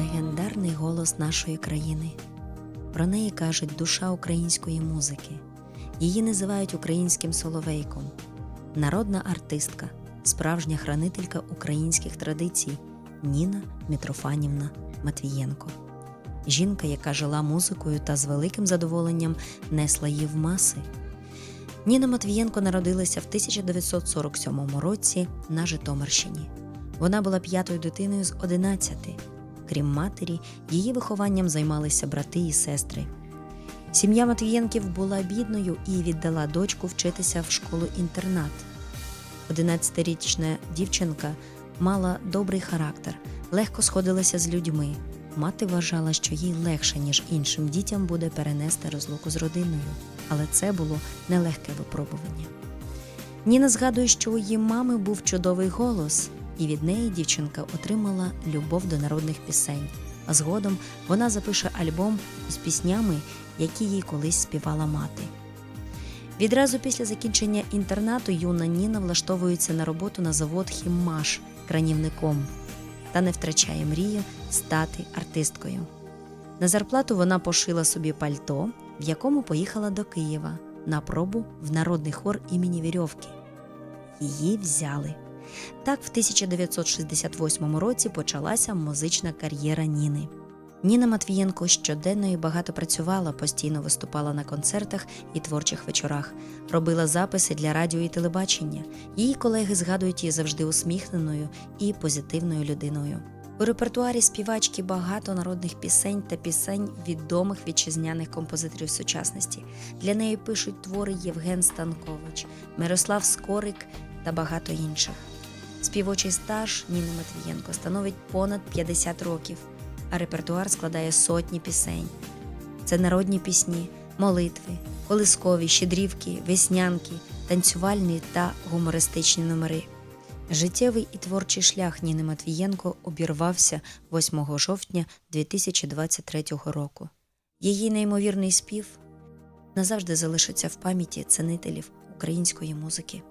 гарний голос нашої країни. Про неї кажуть душа української музики. Її називають українським соловейком, народна артистка, справжня хранителька українських традицій Ніна Мітрофанівна Матвієнко. Жінка, яка жила музикою та з великим задоволенням несла її в маси. Ніна Матвієнко народилася в 1947 році на Житомирщині. Вона була п'ятою дитиною з 11. Крім матері, її вихованням займалися брати і сестри. Сім'я Матвієнків була бідною і віддала дочку вчитися в школу-інтернат. 11-річна дівчинка мала добрий характер, легко сходилася з людьми. Мати вважала, що їй легше, ніж іншим дітям буде перенести розлуку з родиною, але це було нелегке випробування. Ніна згадує, що у її мами був чудовий голос, і від неї дівчинка отримала любов до народних пісень. А згодом вона запише альбом з піснями, які їй колись співала мати. Відразу після закінчення інтернату юна Ніна влаштовується на роботу на завод Хіммаш кранівником та не втрачає мрію стати артисткою. На зарплату вона пошила собі пальто, в якому поїхала до Києва на пробу в народний хор імені Вірьовки. Її взяли. Так, в 1968 році почалася музична кар'єра Ніни. Ніна Матвієнко щоденно і багато працювала, постійно виступала на концертах і творчих вечорах, робила записи для радіо і телебачення. Її колеги згадують її завжди усміхненою і позитивною людиною. У репертуарі співачки багато народних пісень та пісень відомих вітчизняних композиторів сучасності. Для неї пишуть твори Євген Станкович, Мирослав Скорик та багато інших. Співочий стаж Ніни Матвієнко становить понад 50 років, а репертуар складає сотні пісень. Це народні пісні, молитви, колискові, щедрівки, веснянки, танцювальні та гумористичні номери. Життєвий і творчий шлях Ніни Матвієнко обірвався 8 жовтня 2023 року. Її неймовірний спів назавжди залишиться в пам'яті ценителів української музики.